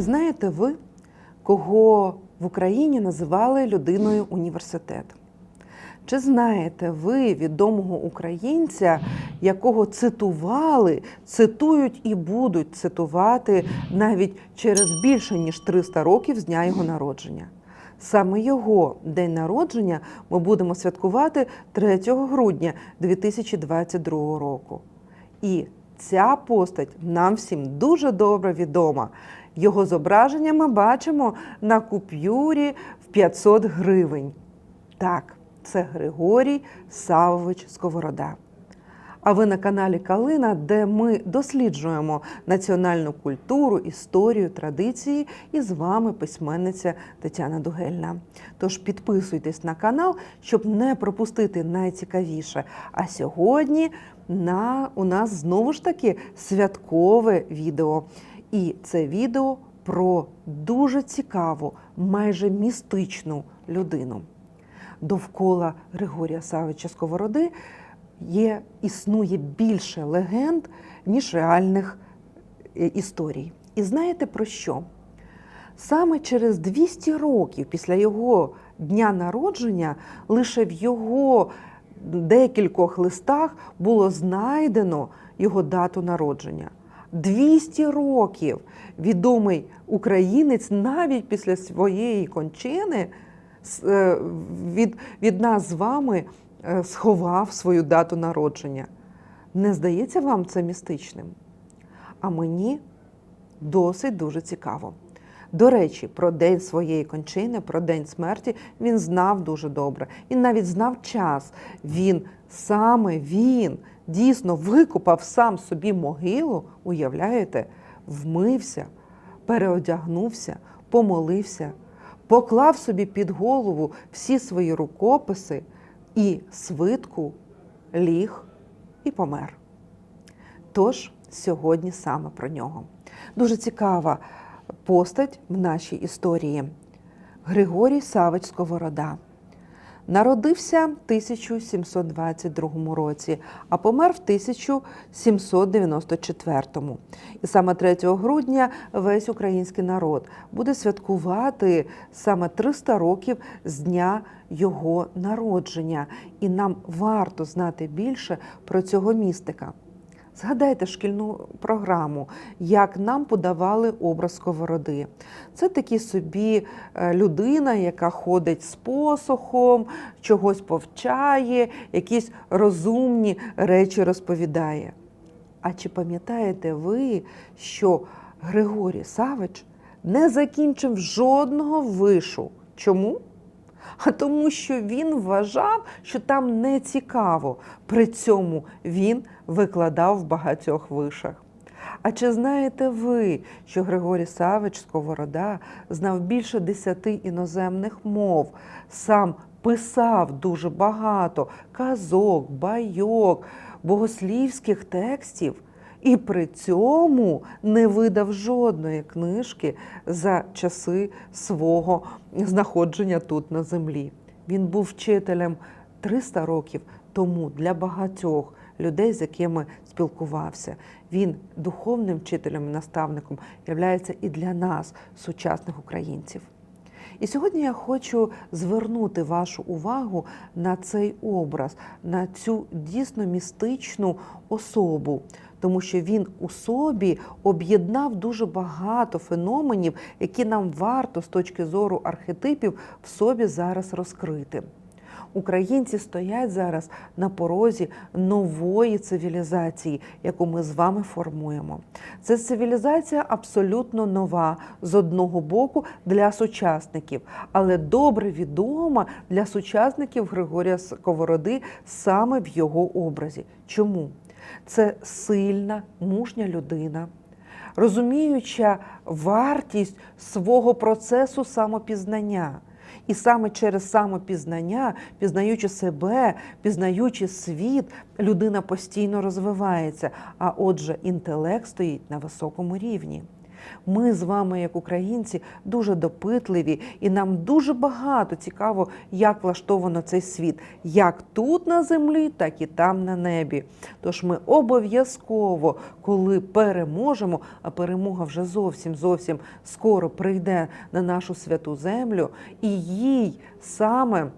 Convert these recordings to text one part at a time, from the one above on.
Чи знаєте ви, кого в Україні називали людиною університет? Чи знаєте ви відомого українця, якого цитували, цитують і будуть цитувати навіть через більше ніж 300 років з дня його народження? Саме його день народження ми будемо святкувати 3 грудня 2022 року. І ця постать нам всім дуже добре відома. Його зображення ми бачимо на купюрі в 500 гривень. Так, це Григорій Савович Сковорода. А ви на каналі Калина, де ми досліджуємо національну культуру, історію, традиції, і з вами письменниця Тетяна Дугельна. Тож підписуйтесь на канал, щоб не пропустити найцікавіше. А сьогодні на, у нас знову ж таки святкове відео. І це відео про дуже цікаву, майже містичну людину. Довкола Григорія Савича Сковороди є, існує більше легенд, ніж реальних е, історій. І знаєте про що? Саме через 200 років після його дня народження лише в його декількох листах було знайдено його дату народження. 200 років відомий українець навіть після своєї кончини е, від, від нас з вами е, сховав свою дату народження. Не здається вам це містичним? А мені досить дуже цікаво. До речі, про день своєї кончини, про день смерті він знав дуже добре. Він навіть знав час. Він саме він дійсно викопав сам собі могилу, уявляєте, вмився, переодягнувся, помолився, поклав собі під голову всі свої рукописи і свитку ліг і помер. Тож сьогодні саме про нього. Дуже цікава постать в нашій історії. Григорій Савич Сковорода. Народився в 1722 році, а помер в 1794. І саме 3 грудня весь український народ буде святкувати саме 300 років з дня його народження. І нам варто знати більше про цього містика. Згадайте шкільну програму, як нам подавали образ сковороди. Це такі собі е, людина, яка ходить з посохом, чогось повчає, якісь розумні речі розповідає. А чи пам'ятаєте ви, що Григорій Савич не закінчив жодного вишу? Чому? А тому, що він вважав, що там не цікаво. При цьому він викладав в багатьох вишах. А чи знаєте ви, що Григорій Савич Сковорода знав більше десяти іноземних мов, сам писав дуже багато казок, байок, богослівських текстів? І при цьому не видав жодної книжки за часи свого знаходження тут на землі. Він був вчителем 300 років тому для багатьох людей, з якими спілкувався. Він духовним вчителем і наставником являється і для нас, сучасних українців. І сьогодні я хочу звернути вашу увагу на цей образ, на цю дійсно містичну особу, тому що він у собі об'єднав дуже багато феноменів, які нам варто з точки зору архетипів в собі зараз розкрити. Українці стоять зараз на порозі нової цивілізації, яку ми з вами формуємо. Це цивілізація абсолютно нова з одного боку для сучасників, але добре відома для сучасників Григорія Сковороди саме в його образі. Чому? Це сильна, мужня людина, розуміюча вартість свого процесу самопізнання. І саме через самопізнання, пізнаючи себе, пізнаючи світ, людина постійно розвивається. А отже, інтелект стоїть на високому рівні. Ми з вами, як українці, дуже допитливі, і нам дуже багато цікаво, як влаштовано цей світ, як тут на землі, так і там на небі. Тож ми обов'язково, коли переможемо, а перемога вже зовсім зовсім скоро прийде на нашу святу землю, і їй саме.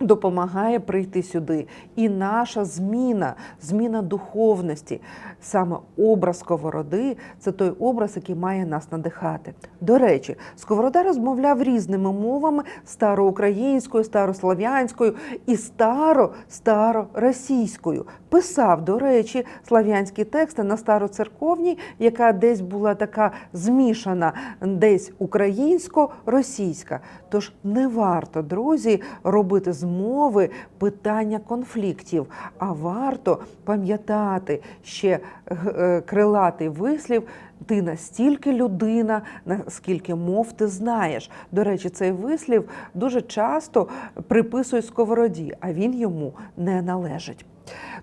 Допомагає прийти сюди. І наша зміна, зміна духовності, саме образ сковороди це той образ, який має нас надихати. До речі, сковорода розмовляв різними мовами: староукраїнською, старослов'янською і старо-староросійською. Писав, до речі, слав'янські тексти на староцерковній, яка десь була така змішана, десь українсько-російська. Тож не варто, друзі, робити з мови питання конфліктів, а варто пам'ятати ще е, крилатий вислів. Ти настільки людина, наскільки мов ти знаєш. До речі, цей вислів дуже часто приписують сковороді, а він йому не належить.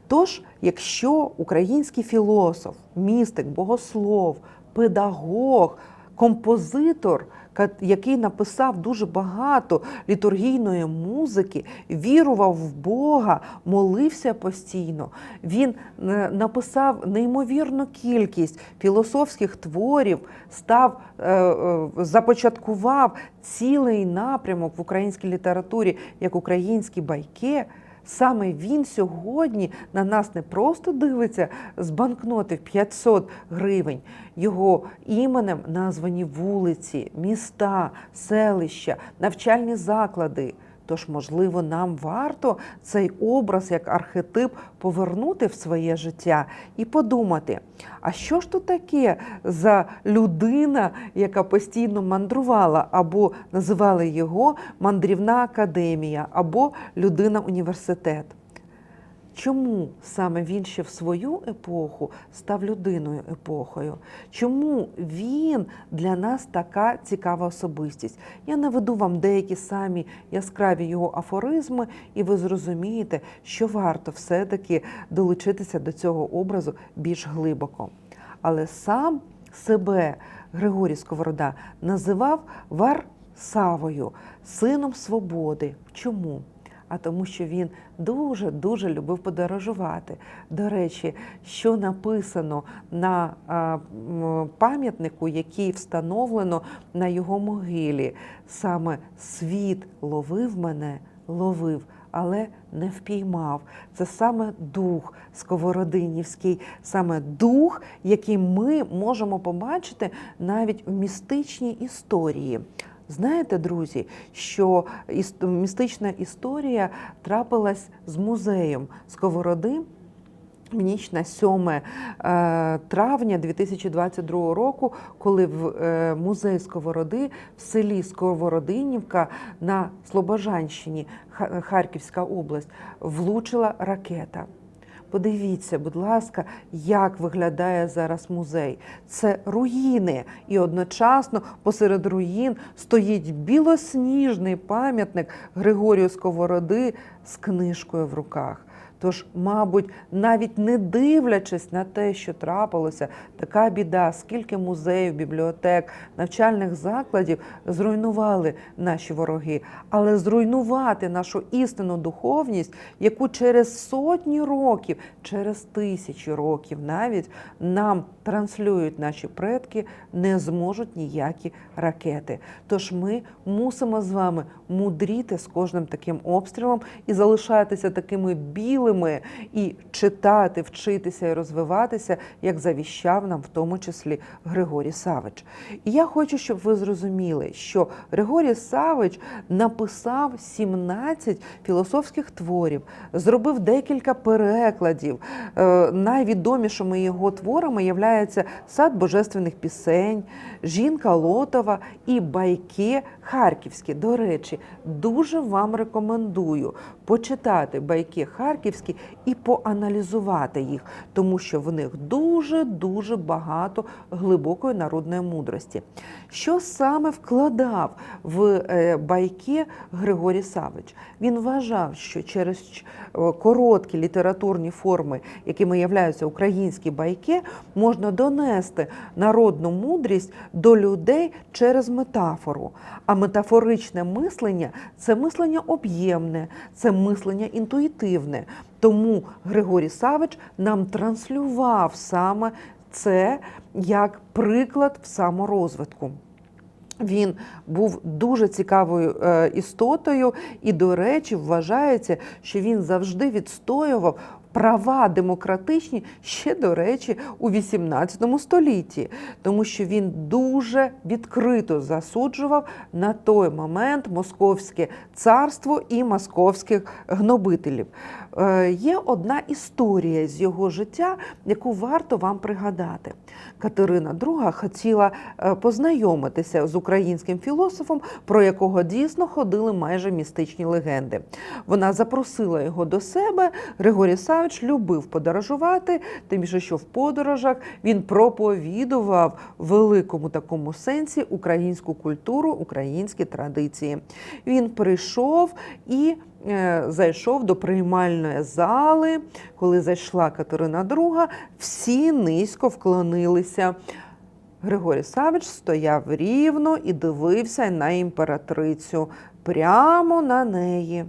Тож, якщо український філософ, містик, богослов, педагог, композитор, який написав дуже багато літургійної музики, вірував в Бога, молився постійно. Він е, написав неймовірну кількість філософських творів, став е, е, започаткував цілий напрямок в українській літературі як українські байки. Саме він сьогодні на нас не просто дивиться з банкноти в 500 гривень. Його іменем названі вулиці, міста, селища, навчальні заклади. Тож, можливо, нам варто цей образ як архетип повернути в своє життя і подумати, а що ж то таке за людина, яка постійно мандрувала, або називали його мандрівна академія, або людина університет. Чому саме він ще в свою епоху став людиною епохою? Чому він для нас така цікава особистість? Я наведу вам деякі самі яскраві його афоризми, і ви зрозумієте, що варто все-таки долучитися до цього образу більш глибоко. Але сам себе Григорій Сковорода називав Варсавою, сином свободи. Чому? А тому, що він дуже дуже любив подорожувати. До речі, що написано на пам'ятнику, який встановлено на його могилі, саме світ ловив мене, ловив. Але не впіймав. Це саме дух сковородинівський, саме дух, який ми можемо побачити навіть в містичній історії. Знаєте, друзі, що іс- містична історія трапилась з музеєм Сковороди. В ніч на 7 е, травня 2022 року, коли в е, музей Сковороди в селі Сковородинівка на Слобожанщині, Харківська область, влучила ракета. Подивіться, будь ласка, як виглядає зараз музей. Це руїни, і одночасно посеред руїн стоїть білосніжний пам'ятник Григорію Сковороди з книжкою в руках. Тож, мабуть, навіть не дивлячись на те, що трапилося, така біда, скільки музеїв, бібліотек, навчальних закладів зруйнували наші вороги, але зруйнувати нашу істинну духовність, яку через сотні років, через тисячі років навіть нам транслюють наші предки, не зможуть ніякі ракети. Тож ми мусимо з вами мудріти з кожним таким обстрілом і залишатися такими білими і читати, вчитися і розвиватися, як завіщав нам в тому числі Григорій Савич. І я хочу, щоб ви зрозуміли, що Григорій Савич написав 17 філософських творів, зробив декілька перекладів. Е, Найвідомішими його творами являються сад божественних пісень, жінка Лотова і байки харківські. До речі, дуже вам рекомендую почитати байки харківські. Григорівські і поаналізувати їх, тому що в них дуже-дуже багато глибокої народної мудрості. Що саме вкладав в е, байки Григорій Савич? Він вважав, що через короткі літературні форми, якими являються українські байки, можна донести народну мудрість до людей через метафору. А метафоричне мислення це мислення об'ємне, це мислення інтуїтивне. Тому Григорій Савич нам транслював саме це як приклад в саморозвитку. Він був дуже цікавою е, істотою, і, до речі, вважається, що він завжди відстоював права демократичні ще, до речі, у XVIII столітті, тому що він дуже відкрито засуджував на той момент московське царство і московських гнобителів. Е, Є одна історія з його життя, яку варто вам пригадати. Катерина II хотіла е, познайомитися з українським філософом, про якого дійсно ходили майже містичні легенди. Вона запросила його до себе. Григорій Савич любив подорожувати, тим більше, що в подорожах він проповідував в великому такому сенсі українську культуру, українські традиції. Він прийшов і зайшов до приймальної зали. Коли зайшла Катерина II, всі низько вклонилися. Григорій Савич стояв рівно і дивився на імператрицю прямо на неї.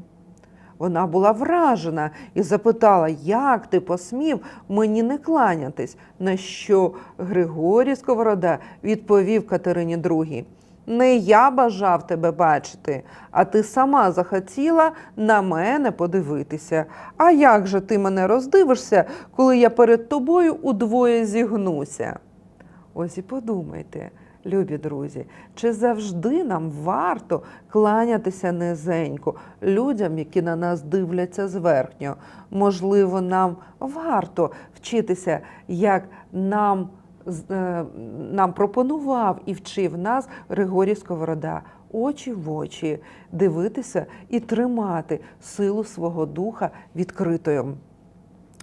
Вона була вражена і запитала, як ти посмів мені не кланятись, на що Григорій Сковорода відповів Катерині II. Не я бажав тебе бачити, а ти сама захотіла на мене подивитися. А як же ти мене роздивишся, коли я перед тобою удвоє зігнуся? Ось і подумайте, любі друзі, чи завжди нам варто кланятися низенько людям, які на нас дивляться зверхньо? Можливо, нам варто вчитися, як нам, нам пропонував і вчив нас Григорій Сковорода. Очі в очі дивитися і тримати силу свого духа відкритою.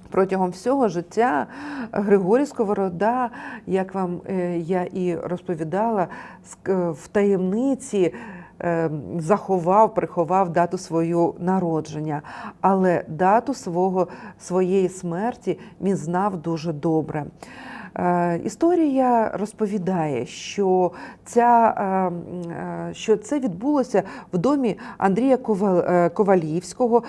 Протягом всього життя Григорій Сковорода, як вам е, я і розповідала, в таємниці е, заховав, приховав дату свого народження, але дату свого, своєї смерті він знав дуже добре. Е, Історія розповідає, що, ця, е, е, що це відбулося в домі Андрія Ковал- Ковалівського,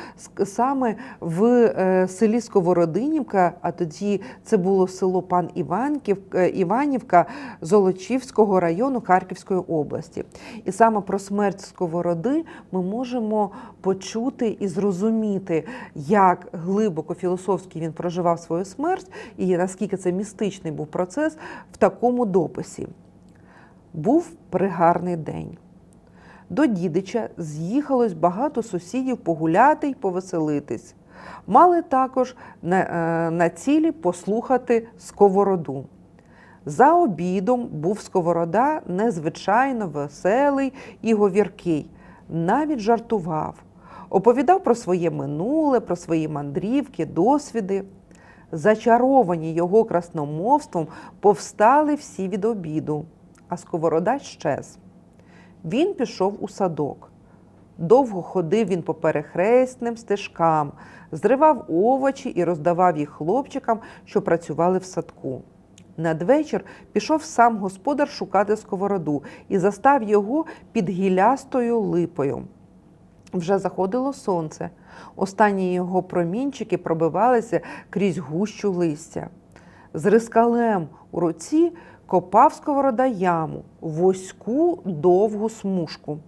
саме в селі Сковородинівка, а тоді це було село Пан Іванків, Іванівка Золочівського району Харківської області. І саме про смерть Сковороди ми можемо почути і зрозуміти, як глибоко філософськи він проживав свою смерть і наскільки це містичний був процес в такому дописі. Був пригарний день. До дідича з'їхалось багато сусідів погуляти й повеселитись. Мали також на, е, на цілі послухати сковороду. За обідом був сковорода незвичайно веселий і говіркий, навіть жартував, оповідав про своє минуле, про свої мандрівки, досвіди. Зачаровані його красномовством, повстали всі від обіду, а сковорода щез. Він пішов у садок. Довго ходив він по перехресним стежкам, зривав овочі і роздавав їх хлопчикам, що працювали в садку. Надвечір пішов сам господар шукати сковороду і застав його під гілястою липою. Вже заходило сонце. Останні його промінчики пробивалися крізь гущу листя. З рискалем у руці копав сковорода яму, вузьку довгу смужку.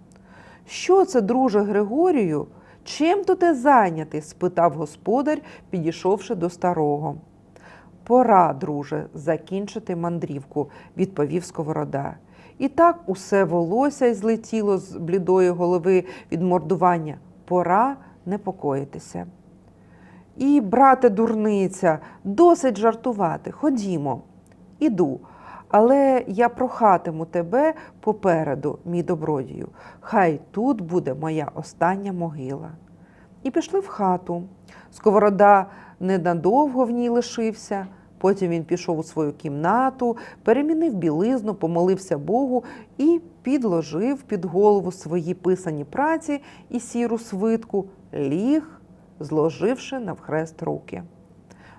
Що це, друже Григорію? Чим то ти зайнятий? спитав господар, підійшовши до старого. Пора, друже, закінчити мандрівку, відповів сковорода. І так усе волосся й злетіло з блідої голови від мордування. Пора непокоїтися. І, брате, дурниця, досить жартувати. Ходімо. Іду. Але я прохатиму тебе попереду, мій добродію. Хай тут буде моя остання могила. і пішли в хату. Сковорода ненадовго в ній лишився. Потім він пішов у свою кімнату, перемінив білизну, помолився Богу і підложив під голову свої писані праці і сіру свитку, ліг, зложивши навхрест руки.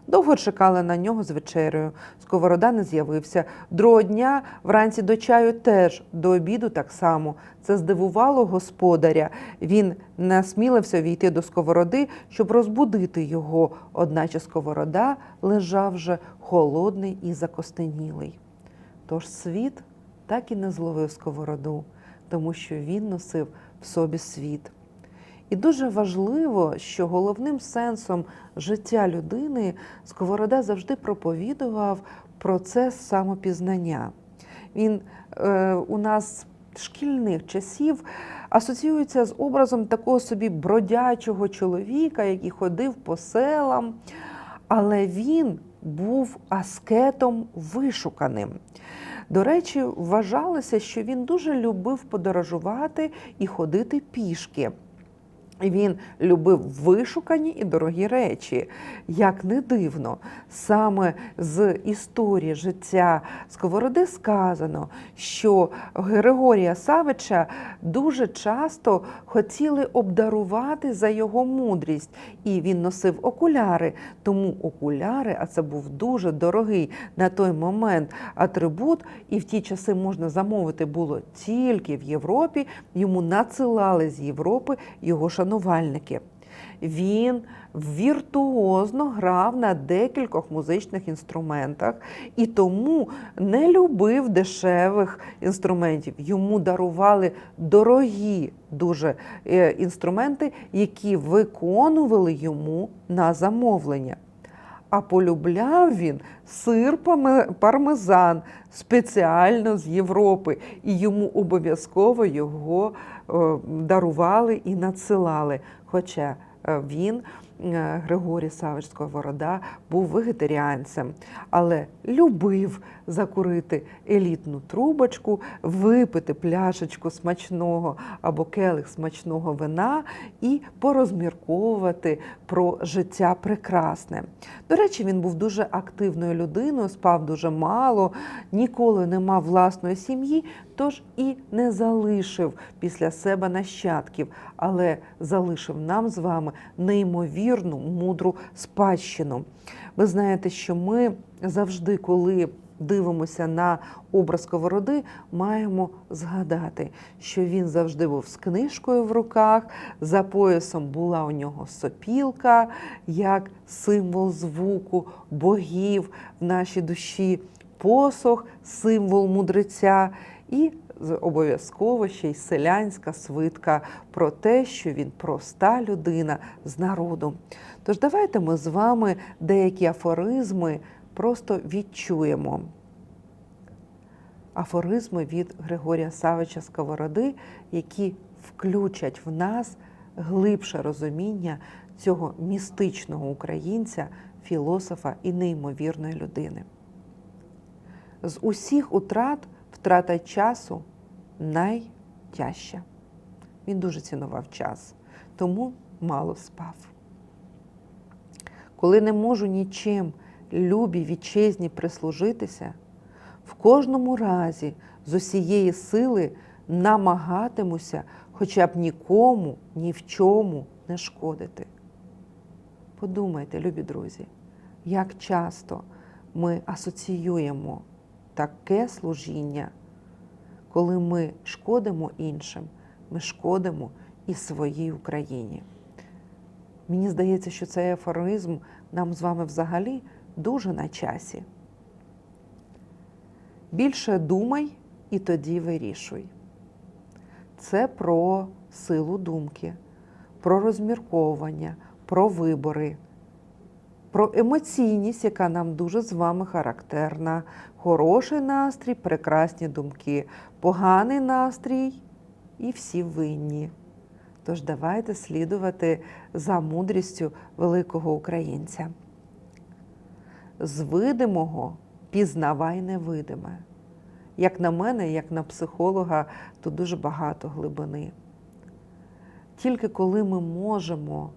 Довго чекали на нього з вечерею. Сковорода не з'явився. Другого дня вранці до чаю теж, до обіду так само. Це здивувало господаря. Він насмілився війти до сковороди, щоб розбудити його, одначе сковорода лежав вже холодний і закостенілий. Тож світ так і не зловив сковороду, тому що він носив в собі світ. І дуже важливо, що головним сенсом життя людини Сковорода завжди проповідував процес самопізнання. Він е, у нас шкільних часів асоціюється з образом такого собі бродячого чоловіка, який ходив по селам, але він був аскетом вишуканим. До речі, вважалося, що він дуже любив подорожувати і ходити пішки. Він любив вишукані і дорогі речі. Як не дивно, саме з історії життя Сковороди сказано, що Григорія Савича дуже часто хотіли обдарувати за його мудрість, і він носив окуляри. Тому окуляри, а це був дуже дорогий на той момент атрибут, і в ті часи можна замовити було тільки в Європі. Йому надсилали з Європи його шанувальники. Він віртуозно грав на декількох музичних інструментах і тому не любив дешевих інструментів. Йому дарували дорогі дуже е, інструменти, які виконували йому на замовлення. А полюбляв він сир пармезан спеціально з Європи, і йому обов'язково його е, дарували і надсилали. Хоча е, він, е, Григорій Савич Сковорода, був вегетаріанцем, але любив закурити елітну трубочку, випити пляшечку смачного або келих смачного вина і порозмірковувати про життя прекрасне. До речі, він був дуже активною людиною, спав дуже мало, ніколи не мав власної сім'ї, тож і не залишив після себе нащадків, але залишив нам з вами неймовірну мудру спадщину. Ви знаєте, що ми завжди, коли дивимося на образ сковороди, маємо згадати, що він завжди був з книжкою в руках, за поясом була у нього сопілка, як символ звуку богів в нашій душі, посох, символ мудреця. І обов'язково ще й селянська свитка про те, що він проста людина з народу. Тож давайте ми з вами деякі афоризми просто відчуємо. Афоризми від Григорія Савича Сковороди, які включать в нас глибше розуміння цього містичного українця, філософа і неймовірної людини. З усіх утрат втрата часу найтяжча. Він дуже цінував час, тому мало спав. Коли не можу нічим любій вітчизні прислужитися, в кожному разі з усієї сили намагатимуся хоча б нікому ні в чому не шкодити. Подумайте, любі друзі, як часто ми асоціюємо таке служіння, коли ми шкодимо іншим, ми шкодимо і своїй Україні. Мені здається, що цей афоризм нам з вами взагалі дуже на часі. Більше думай і тоді вирішуй. Це про силу думки, про розмірковування, про вибори, про емоційність, яка нам дуже з вами характерна. Хороший настрій, прекрасні думки, поганий настрій і всі винні. Тож давайте слідувати за мудрістю великого українця. З видимого пізнавай невидиме. Як на мене, як на психолога, тут дуже багато глибини. Тільки коли ми можемо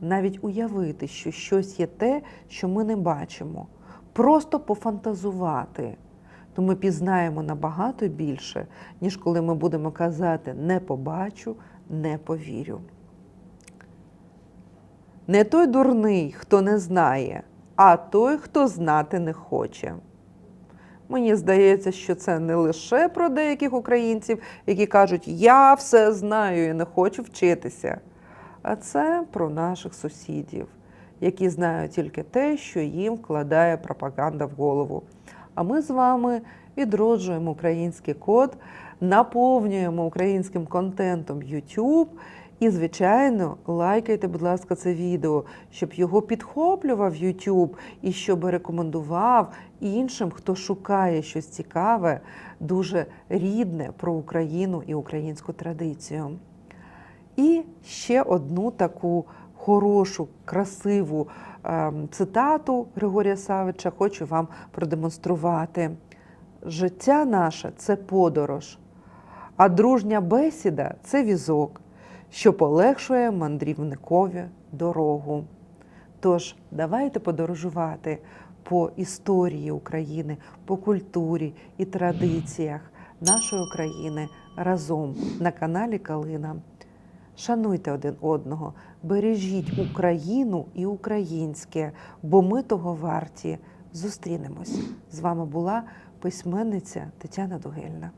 навіть уявити, що щось є те, що ми не бачимо, просто пофантазувати, то ми пізнаємо набагато більше, ніж коли ми будемо казати не побачу, не повірю. Не той дурний, хто не знає, а той, хто знати не хоче. Мені здається, що це не лише про деяких українців, які кажуть, я все знаю і не хочу вчитися. А це про наших сусідів, які знають тільки те, що їм вкладає пропаганда в голову. А ми з вами відроджуємо український код, наповнюємо українським контентом YouTube. І, звичайно, лайкайте, будь ласка, це відео, щоб його підхоплював YouTube і щоб рекомендував іншим, хто шукає щось цікаве, дуже рідне про Україну і українську традицію. І ще одну таку хорошу, красиву ем, цитату Григорія Савича хочу вам продемонструвати. Життя наше це подорож, а дружня бесіда це візок, що полегшує мандрівникові дорогу. Тож давайте подорожувати по історії України, по культурі і традиціях нашої України разом на каналі Калина. Шануйте один одного, бережіть Україну і українське, бо ми того варті. Зустрінемось. З вами була письменниця Тетяна Дугельна.